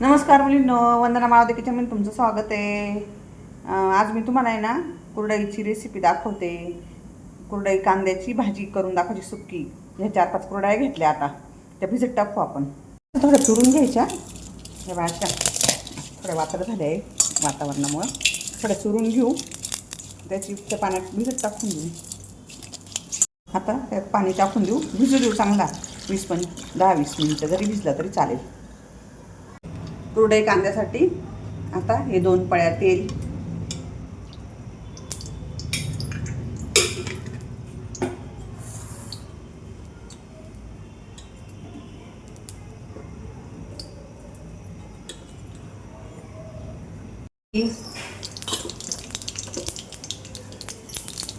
नमस्कार मुलींनो वंदना माळवते किचनमध्ये तुमचं स्वागत आहे. आज मी तुम्हाला आहे ना कुरडाईची रेसिपी दाखवते. कुरडाई कांद्याची भाजी करून दाखवायची सुक्की ह्या चार पाच कुरड्या घेतल्या आता. त्या भिजत टाकू आपण. थोड्या चुरून घ्यायच्या. ह्या भाज्या थोड्या वातर झाल्या आहे वातावरणामुळं. थोड्या चुरून घेऊ. त्याची त्या पाण्यात भिजत टाकून देऊ. आता त्यात पाणी टाकून देऊ. भिजू देऊ चांगला. वीस पण दहा वीस मिनटं जरी भिजला तरी चालेल. कुरडे कांद्यासाठी. आता हे दोन पळ्या तेल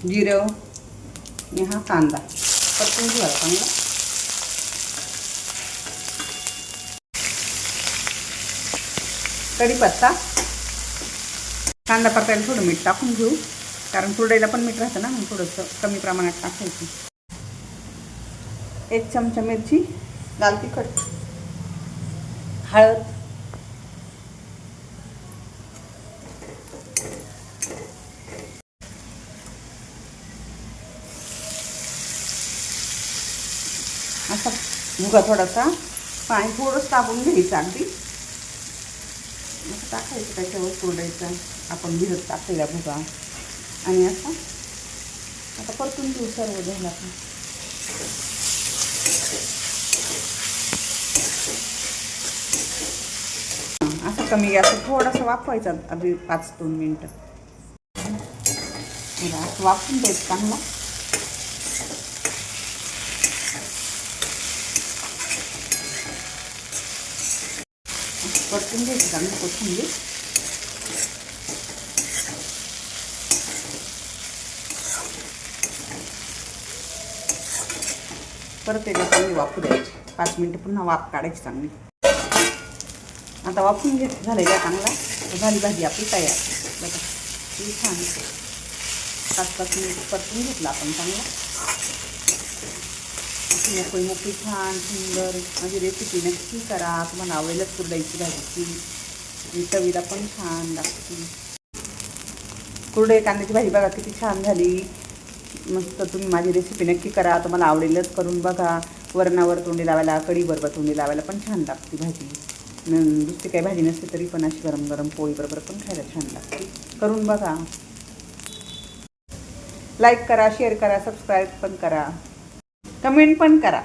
जिरं हा कांदा. परतून घेऊ चांगला? कढीपत्ता. कांदा परतायला थोडं मीठ टाकून घेऊ. कारण कुरडईला पण मीठ राहतं ना मग थोडंसं कमी प्रमाणात टाकायचं. एक चमचा मिरची लाल तिखट हळद. असा मुगा थोडासा. पाणी थोडंसं टाकून घ्यायचं अगदी. टाकायचं त्याच्यावर कुरडायचं आपण भिजत टाकलेला भुगा आणि असं आता परतून घेऊ सर्व झाला का असं कमी गॅस थोडंसं वाफवायचं अगदी पाच दोन मिनटं. असं वाफून द्यायचं चांगला. परतून घ्यायची चांगलं कोथिंबीर परत त्याच्यात चांगली वाफू द्यायची. पाच मिनटं पुन्हा वाफ काढायची चांगली. आता वाफून घेत झालेला चांगला. तर झाली भाजी आपली तयार. बघा छान. पाच पाच मिनिट परतून घेतला आपण चांगला. मोकळी मोकळी छान सुंदर माझी रेसिपी नक्की करा. तुम्हाला आवडेलच कुरडईची भाजीची. चवीला पण छान लागते. कुरडई कांद्याची भाजी बघा किती छान झाली. मस्त तुम्ही माझी रेसिपी नक्की करा. तुम्हाला आवडेलच करून बघा. वरणावर तोंडी लावायला कढी बरोबर तोंडी लावायला पण छान लागते भाजी. दुसरी काही भाजी नसते तरी पण अशी गरम गरम पोळी बरोबर पण खायला छान लागते. करून बघा. लाईक करा शेअर करा सबस्क्राईब पण करा. कमेंट पण करा.